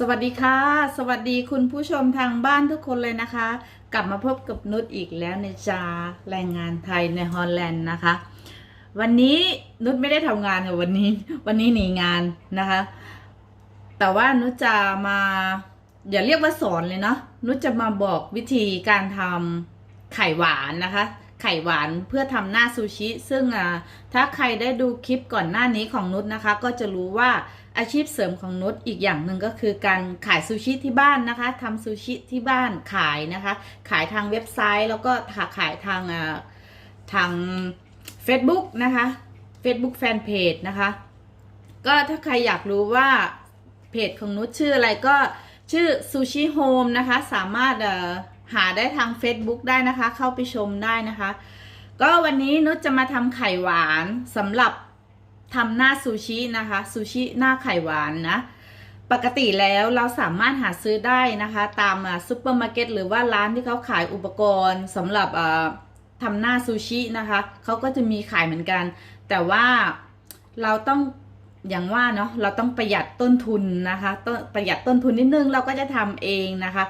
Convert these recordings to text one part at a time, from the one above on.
สวัสดีค่ะ สวัสดีคุณผู้ชมทางบ้านทุกคนเลยนะคะ กลับมาพบกับนุชอีกแล้วในจาแรงงานไทยในฮอลแลนด์นะคะ วันนี้นุชไม่ได้ทำงานค่ะวันนี้ วันนี้หนีงานนะคะ แต่ว่านุชจะมาอย่าเรียกว่าสอนเลยเนาะนุชจะมาบอกวิธีการทำไข่หวานนะคะ ไข่หวานเพื่อทำหน้าซูชิ ซึ่งถ้าใครได้ดูคลิปก่อนหน้านี้ของนุชนะคะ ก็จะรู้ว่า อาชีพเสริมของนุชอีกอย่างหนึ่งก็คือการขายซูชิที่บ้านนะคะทำซูชิที่บ้านขายนะคะ ขายทางเว็บไซต์แล้วก็ขายทางทาง Facebook นะคะ Facebook Fanpage นะคะ ก็ถ้าใครอยากรู้ว่าเพจของนุชชื่ออะไรก็ชื่อซูชิโฮมนะคะ สามารถหาได้ทาง Facebook ได้นะคะ เข้าไปชมได้นะคะ ก็วันนี้นุชจะมาทำไข่หวานสำหรับ ทำหน้าซูชินะคะซูชิหน้าไข่หวานนะปกติแล้วเราสามารถหาซื้อได้นะคะ ตามซูเปอร์มาร์เก็ตหรือว่าร้านที่เขาขายอุปกรณ์สำหรับทำหน้าซูชินะคะเขาก็จะมีขายเหมือนกัน แต่ว่าเราต้องอย่างว่าเนาะเราต้องประหยัดต้นทุนนะคะต้นประหยัดต้นทุนนิดนึงเราก็จะทำเองนะคะ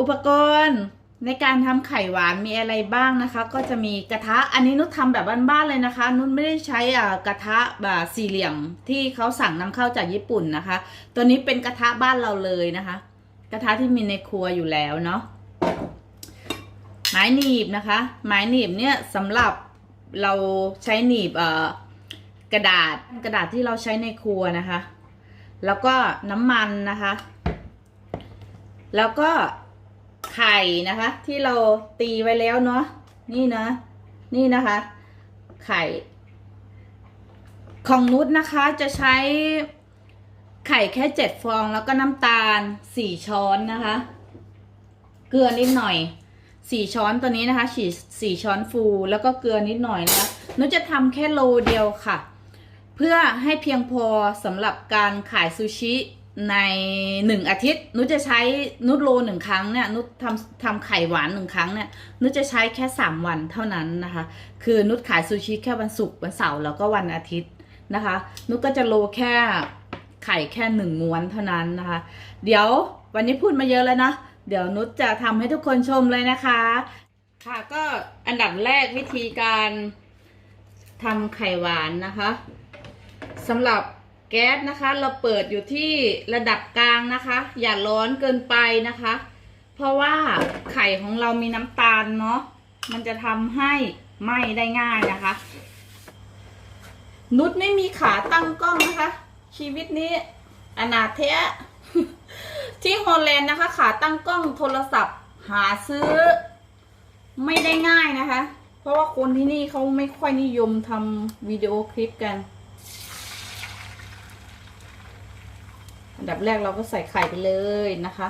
อุปกรณ์ ในการทำไข่หวานมีอะไรบ้างนะคะ ก็จะมีกระทะอันนี้นุชทำแบบบ้านๆเลยนะคะ นุชไม่ได้ใช้อ่ากระทะแบบสี่เหลี่ยมที่เขาสั่งนำเข้าจากญี่ปุ่นนะคะ ตัวนี้เป็นกระทะบ้านเราเลยนะคะ กระทะที่มีในครัวอยู่แล้วเนาะไม้หนีบนะคะ ไม้หนีบเนี่ยสำหรับเราใช้หนีบเอ่อกระดาษกระดาษที่เราใช้ในครัวนะคะ แล้วก็น้ำมันนะคะ แล้วก็ ไข่นะคะ ที่เราตีไว้แล้วเนาะนี่นะ นี่นะคะ ไข่ ของนุชนะคะจะใช้ไข่แค่เจ็ดฟองแล้วก็น้ำตาลสี่ช้อนนะคะ เกลือนิดหน่อยสี่ช้อนตัวนี้นะคะฉีสี่ช้อนฟูแล้วก็เกลือนิดหน่อยนะคะนุชจะทำแค่โลเดียวค่ะ เพื่อให้เพียงพอสำหรับการขายซูชิ ในหนึ่งอาทิตย์นุชจะใช้นุชโลหนึ่งครั้งเนี่ยนุชทำทำไข่หวานหนึ่งครั้งเนี่ยนุชจะใช้แค่สามวันเท่านั้นนะคะ คือนุชขายซูชิแค่วันศุกร์วันเสาร์แล้วก็วันอาทิตย์นะคะ นุชก็จะโลแค่ไข่แค่หนึ่งม้วนเท่านั้นนะคะ เดี๋ยววันนี้พูดมาเยอะแล้วนะ เดี๋ยวนุชจะทำให้ทุกคนชมเลยนะคะ ค่ะก็อันดับแรกวิธีการทำไข่หวานนะคะสำหรับ แก๊สนะคะ เราเปิดอยู่ที่ระดับกลางนะคะ อย่าร้อนเกินไปนะคะ เพราะว่าไข่ของเรามีน้ำตาลเนาะมันจะทำให้ไหม้ได้ง่ายนะคะ นุชไม่มีขาตั้งกล้องนะคะ ชีวิตนี้อนาเทะที่ฮอลแลนด์นะคะ ขาตั้งกล้องโทรศัพท์ หาซื้อ ไม่ได้ง่ายนะคะ เพราะว่าคนที่นี่เขาไม่ค่อยนิยมทำวิดีโอคลิปกัน อันดับแรกเราก็ใส่ไข่ไปเลยนะคะ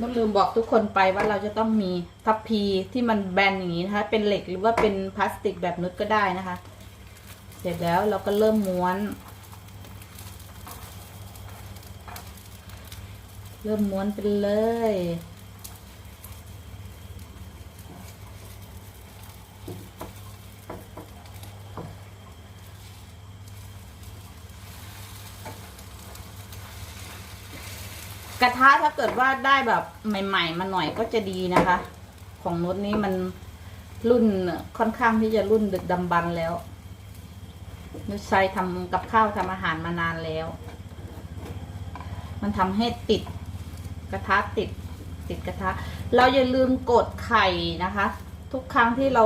นุชลืมบอกทุกคนไปว่าเราจะต้องมีทัพพีที่มันแบนอย่างนี้นะคะ เป็นเหล็กหรือว่าเป็นพลาสติกแบบนุชก็ได้นะคะ เสร็จแล้วเราก็เริ่มม้วน เริ่มม้วนไปเลย กระทะถ้าเกิดว่าได้แบบใหม่ ๆ มาหน่อยก็จะดีนะคะ ของนุชนี้มันรุ่นค่อนข้างที่จะรุ่นดึกดำบรรพ์แล้วนุชใช้ทำกับข้าวทำอาหารมานานแล้ว มันทำให้ติด กระทะติดติดกระทะ เราอย่าลืมกดไข่นะคะ ทุกครั้งที่เรา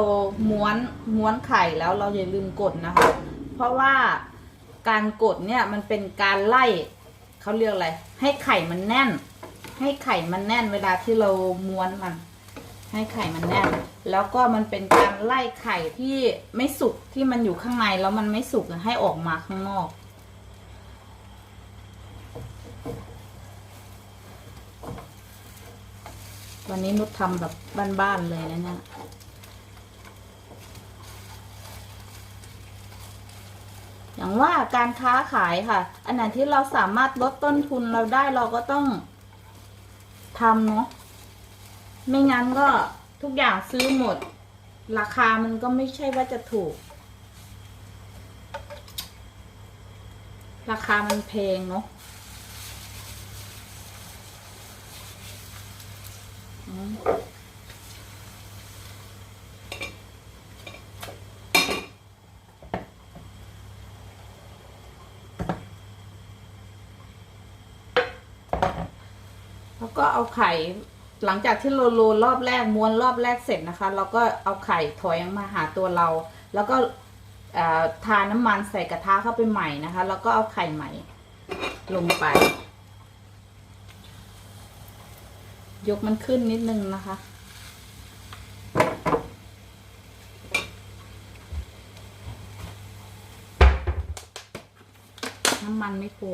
ม้วนม้วนไข่แล้วเราอย่าลืมกดนะคะ เพราะว่าการกดเนี่ยมันเป็นการไล่เขาเรียกอะไร ให้ไข่มันแน่น ให้ไข่มันแน่นเวลาที่เราม้วนมัน ให้ไข่มันแน่น แล้วก็มันเป็นการไล่ไข่ที่ไม่สุกที่มันอยู่ข้างในแล้วมันไม่สุกให้ออกมาข้างนอก วันนี้นุชทำแบบบ้านๆเลยนะเนี่ยอย่างว่าการค้าขายค่ะ อันไหนที่เราสามารถลดต้นทุนเราได้เราก็ต้องทำเนาะไม่งั้นก็ทุกอย่างซื้อหมด ราคามันก็ไม่ใช่ว่าจะถูก ราคามันแพงเนาะอืม แล้วก็เอาไข่หลังจากที่โรลโรลรอบแรกม้วนรอบแรกเสร็จนะคะ เราก็เอาไข่ถอยมาหาตัวเรา แล้วก็ทาน้ำมันใส่กระทะเข้าไปใหม่นะคะ แล้วก็เอาไข่ใหม่ลงไป ยกมันขึ้นนิดนึงนะคะ น้ำมันไม่พอ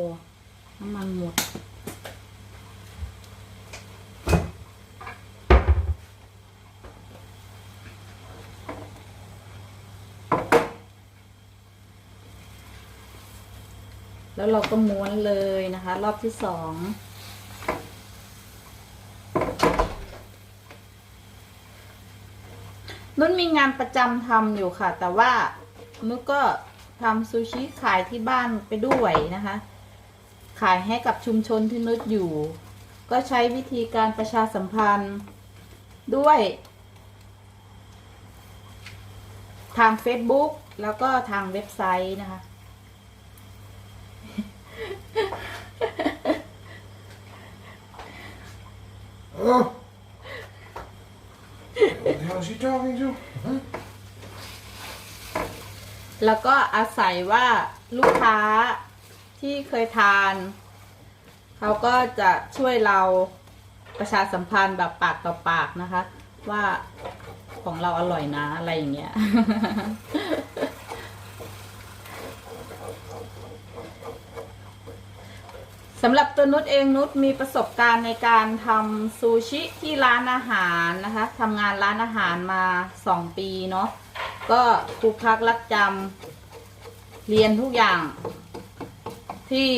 น้ำมันหมดแล้วเราก็ม้วนเลยนะคะ รอบที่สอง นุ่นมีงานประจำทำอยู่ค่ะ แต่ว่านุชก็ทำซูชิขายที่บ้านไปด้วยนะคะ ขายให้กับชุมชนที่นุชอยู่ ก็ใช้วิธีการประชาสัมพันธ์ด้วย ทาง Facebook แล้วก็ทางเว็บไซต์นะคะ Oh. What the hell is he talking to? แล้วก็อาศัยว่าลูกค้าที่เคยทาน เขาก็จะช่วยเราประชาสัมพันธ์แบบปากต่อปากนะคะ ว่าของเราอร่อยนะอะไรอย่างเงี้ย สำหรับตัวนุชเองนุชมีประสบการณ์ในการทำซูชิที่ร้านอาหารนะคะทำงานร้านอาหารมาสองปีเนาะก็ครูพักรักจำเรียนทุกอย่าง ที่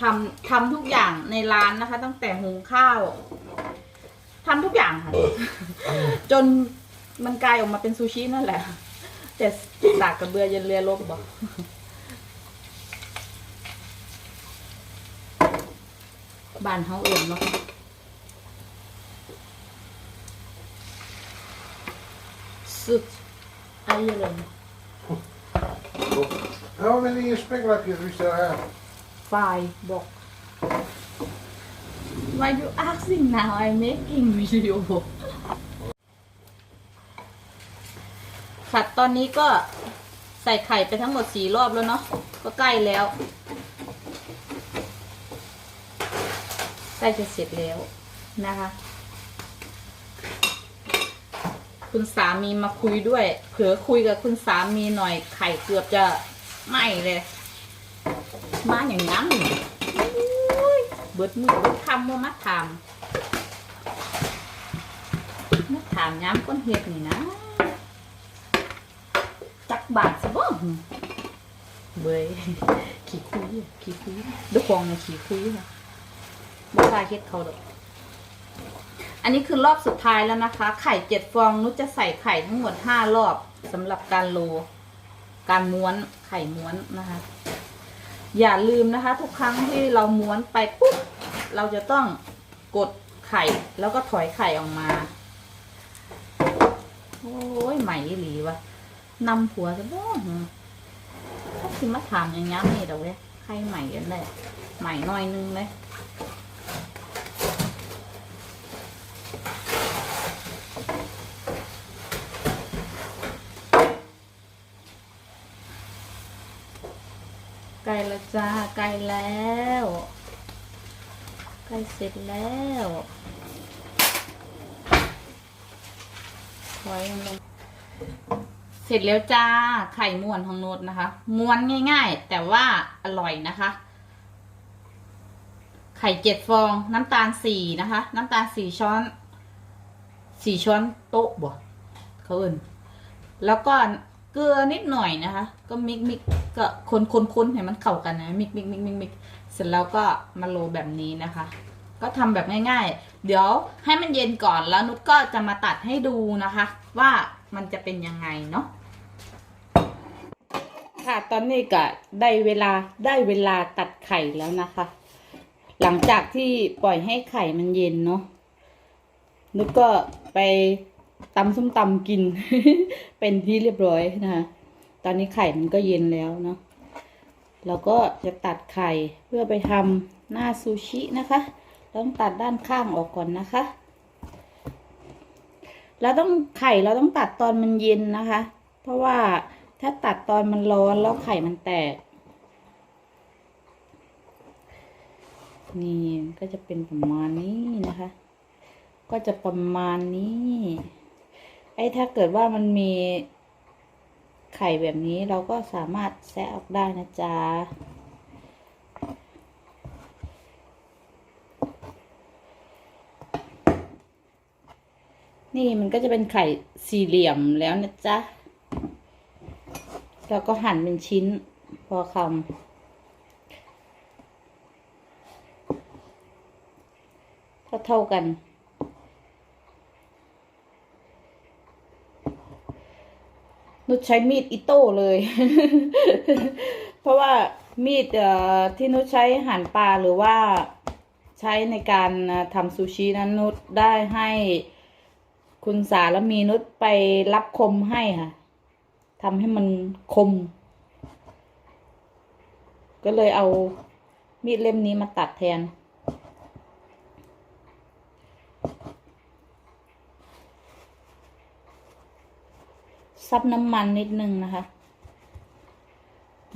ทำทำทุกอย่างในร้านนะคะ ตั้งแต่หุงข้าวทำทุกอย่างค่ะ จนมันกลายออกมาเป็นซูชินั่นแหละแต่สากกระเบือเย็นเรือลบบอก บ้านเฮาเอื่นเนาะสุดอะไรเลย How many spekblapjes we still have? ไฟบอก Why you asking now I'm making video ค่ะตอนนี้ก็ใส่ไข่ไปทั้งหมดสี่รอบแล้วเนาะก็ใกล้แล้ว ใกล้จะเสร็จแล้วนะคะ คุณสามีมาคุยด้วย เผื่อคุยกับคุณสามีหน่อยไข่เกือบจะไหม้เลย มาอย่างนั้นอุ้ยเบิดมือเบิดคำว่ามาถามมาถามย้ำก้นเห็ดนี่นะ จักบาทสิบ่เบยขี้คุยอะขี้คุยดูควงเนี่ยขี้คุยนะ บ่กล้าเฮ็ดเขาดอกอันนี้คือรอบสุดท้ายแล้วนะคะ ไข่เจ็ดฟองนุชจะใส่ไข่ทั้งหมดห้ารอบสำหรับการโล การม้วนไข่ม้วนนะคะ อย่าลืมนะคะ ทุกครั้งที่เราม้วนไปปุ๊บเราจะต้องกดไข่แล้วก็ถอยไข่ออกมา โอ้ยใหม่หลีวะนำผัวจะบ้องถ้าสิมาถามอย่างงี้นี่เดี๋ยวเว้ยไข่ใหม่กันเลยใหม่หน่อยนึงเลย ไกลแล้ว จ้าไกลแล้วใกล้เสร็จแล้วถอยลงเสร็จแล้วจ้าไข่ม้วนของโนดนะคะ ม้วนง่าย ๆ แต่ว่าอร่อยนะคะ ไข่เจ็ดฟอง น้ำตาลสี่นะคะ น้ำตาลสี่ช้อนสี่ช้อนโต๊ะบ่เขาเอินแล้วก็เกลือนิดหน่อยนะคะ ก็มิกมิก ก็คนคนคนให้มันเข้ากันนะมิกมิกมิกมิกมิกเสร็จแล้วก็มาโรยแบบนี้นะคะ ก็ทำแบบง่าย ๆ เดี๋ยวให้มันเย็นก่อนแล้วนุชก็จะมาตัดให้ดูนะคะ ว่ามันจะเป็นยังไงเนาะค่ะตอนนี้ก็ได้เวลาได้เวลาตัดไข่แล้วนะคะ หลังจากที่ปล่อยให้ไข่มันเย็นเนาะนุชก็ไปตำส้มตำกิน เป็นที่เรียบร้อยนะคะ ตอนนี้ไข่มันก็เย็นแล้วเนาะเราก็จะตัดไข่เพื่อไปทำหน้าซูชินะคะ ต้องตัดด้านข้างออกก่อนนะคะ เราต้องไข่เราต้องตัดตอนมันเย็นนะคะ เพราะว่าถ้าตัดตอนมันร้อนแล้วไข่มันแตก นี่ก็จะเป็นประมาณนี้นะคะ ก็จะประมาณนี้ ไอ้ถ้าเกิดว่ามันมี ไข่แบบนี้เราก็สามารถแซะออกได้นะจ๊ะนี่มันก็จะเป็นไข่สี่เหลี่ยมแล้วนะจ๊ะ แล้วก็หั่นเป็นชิ้นพอคำเท่าเท่าๆกัน นุชใช้มีดอิโต้เลย เพราะว่ามีดที่นุชใช้หั่นปลาหรือว่าใช้ในการทำซูชินั้นนุชได้ให้คุณสารมีนุชไปรับคมให้ค่ะทำให้มันคม ก็เลยเอามีดเล่มนี้มาตัดแทน ซับน้ำมันนิดนึงนะคะ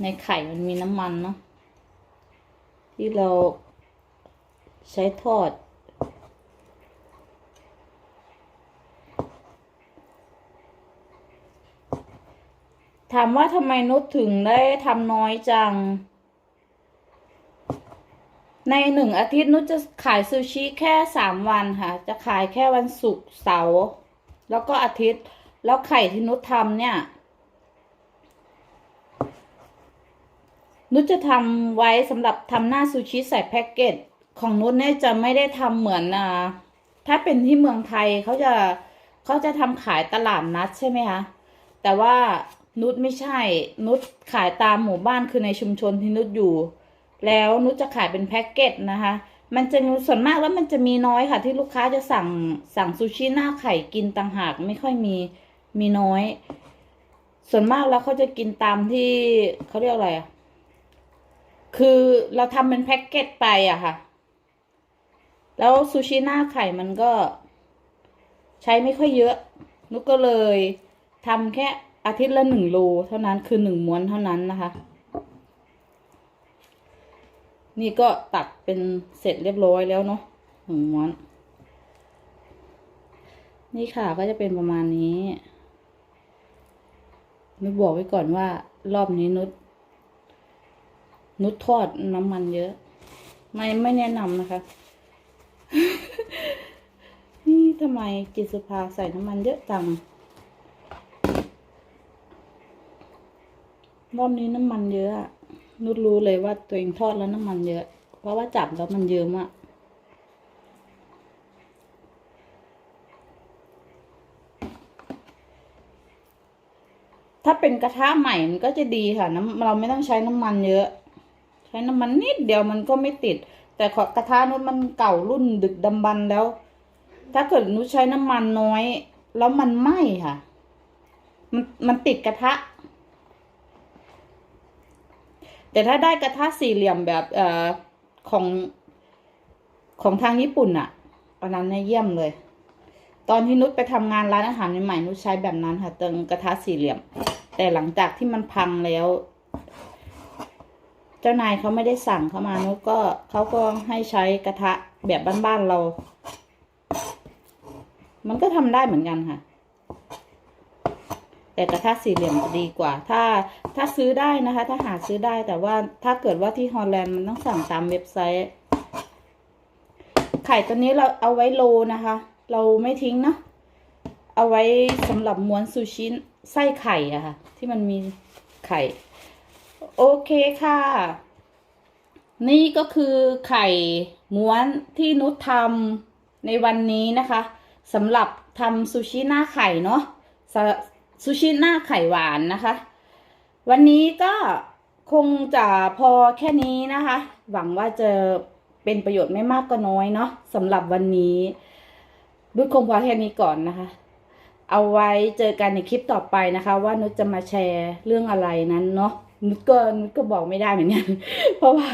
ในไข่มันมีน้ำมันเนาะที่เราใช้ทอด ถามว่าทำไมนุชถึงได้ทำน้อยจัง ในหนึ่งอาทิตย์นุชจะขายซูชิแค่สามวันค่ะ จะขายแค่วันศุกร์เสาร์แล้วก็อาทิตย์ แล้วไข่ที่นุชทำเนี่ย นุชจะทำไว้สำหรับทำหน้าซูชิใส่แพ็กเกจของนุชเนี่ยจะไม่ได้ทำเหมือนอ่าถ้าเป็นที่เมืองไทยเขาจะเขาจะทำขายตลาดนัดใช่ไหมคะแต่ว่านุชไม่ใช่ นุชขายตามหมู่บ้านคือในชุมชนที่นุชอยู่ แล้วนุชจะขายเป็นแพ็กเกจนะคะ มันจะมีส่วนมากแล้วมันจะมีน้อยค่ะ ที่ลูกค้าจะสั่งสั่งซูชิหน้าไข่กินต่างหากไม่ค่อยมี มีน้อย ส่วนมากแล้วเขาจะกินตามที่เขาเรียกอะไรอะ คือเราทำเป็นแพ็กเกจไปอะค่ะ แล้วซูชิหน้าไข่มันก็ ใช้ไม่ค่อยเยอะนุกก็เลยทำแค่อาทิตย์ละหนึ่งโลเท่านั้นคือหนึ่งม้วนเท่านั้นนะคะ นี่ก็ตัดเป็นเสร็จเรียบร้อยแล้วเนาะหนึ่งม้วน นี่ค่ะก็จะเป็นประมาณนี้ นุชบอกไว้ก่อนว่า รอบนี้นุชนุชทอดน้ำมันเยอะ ไม่ไม่แนะนำนะคะ นี่ทำไมจิตสุภาใส่น้ำมันเยอะจัง รอบนี้น้ำมันเยอะอะนุชรู้เลยว่าตัวเองทอดแล้วน้ำมันเยอะ เพราะว่าจับแล้วมันเยอะมาก ถ้า เป็นกระทะใหม่มันก็จะดีค่ะน้ำเราไม่ต้องใช้น้ำมันเยอะ ใช้น้ำมันนิดเดียวมันก็ไม่ติด แต่กระทะนู้นมันเก่ารุ่นดึกดำบรรแล้ว ถ้าเกิดนุชใช้น้ำมันน้อย แล้วมันไหม้ค่ะ มันมันติดกระทะ แต่ถ้าได้กระทะสี่เหลี่ยมแบบเอ่อของของทางญี่ปุ่นอะอันนั้นเนี่ยเยี่ยมเลย ตอนที่นุชไปทำงานร้านอาหารใหม่ๆนุชใช้แบบนั้นค่ะเติงกระทะสี่เหลี่ยม แต่หลังจากที่มันพังแล้ว เจ้านายเขาไม่ได้สั่งเข้ามานุก็เขาก็ให้ใช้กระทะแบบบ้านๆเรา มันก็ทำได้เหมือนกันค่ะ แต่กระทะสี่เหลี่ยมจะดีกว่า ถ้าถ้าซื้อได้นะคะ ถ้าหาซื้อได้แต่ว่าถ้าเกิดว่าที่ฮอลแลนด์มันต้องสั่งตามเว็บไซต์ ไข่ตัวนี้เราเอาไว้โลนะคะ เราไม่ทิ้งนะ เอาไว้สำหรับม้วนซูชิ ไส้ไข่อะค่ะ ที่มันมีไข่ โอเคค่ะ นี่ก็คือไข่ม้วนที่นุชทำในวันนี้นะคะสำหรับทำซูชิหน้าไข่เนาะซูชิหน้าไข่หวานนะคะ วันนี้ก็คงจะพอแค่นี้นะคะ หวังว่าจะเป็นประโยชน์ไม่มากก็น้อยเนาะสำหรับวันนี้นุชคงพอแค่นี้ก่อนนะคะ เอาไว้เจอกันในคลิปต่อไปนะคะ ว่านุชจะมาแชร์เรื่องอะไรนั้นเนาะนุชก็นุชก็บอกไม่ได้เหมือนกันเพราะว่า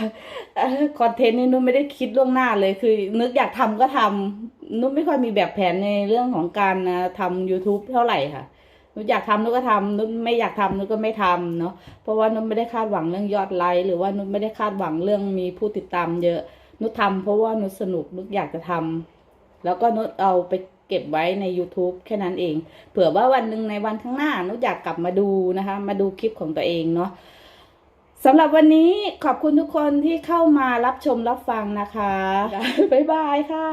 คอนเทนต์นี่นุชไม่ได้คิดล่วงหน้าเลยคือ นึกอยากทำก็ทำนุชไม่ค่อยมีแบบแผนในเรื่องของการนะทำ YouTube เท่าไหร่ค่ะนุชอยากทำนุชก็ทำนุชไม่อยากทำนุชก็ไม่ทำเนาะเพราะว่านุชไม่ได้คาดหวังเรื่องยอดไลค์หรือว่านุชไม่ได้คาดหวังเรื่องมีผู้ติดตามเยอะนุชทำเพราะว่านุชสนุกนุชอยากจะทำแล้วก็นุชเอาไป เก็บไว้ใน YouTube แค่นั้นเอง เผื่อว่าวันหนึ่งในวันข้างหน้านุอยากกลับมาดูนะคะ มาดูคลิปของตัวเองเนาะสำหรับวันนี้ขอบคุณทุกคนที่เข้ามารับชมรับฟังนะคะ บ๊ายบายค่ะ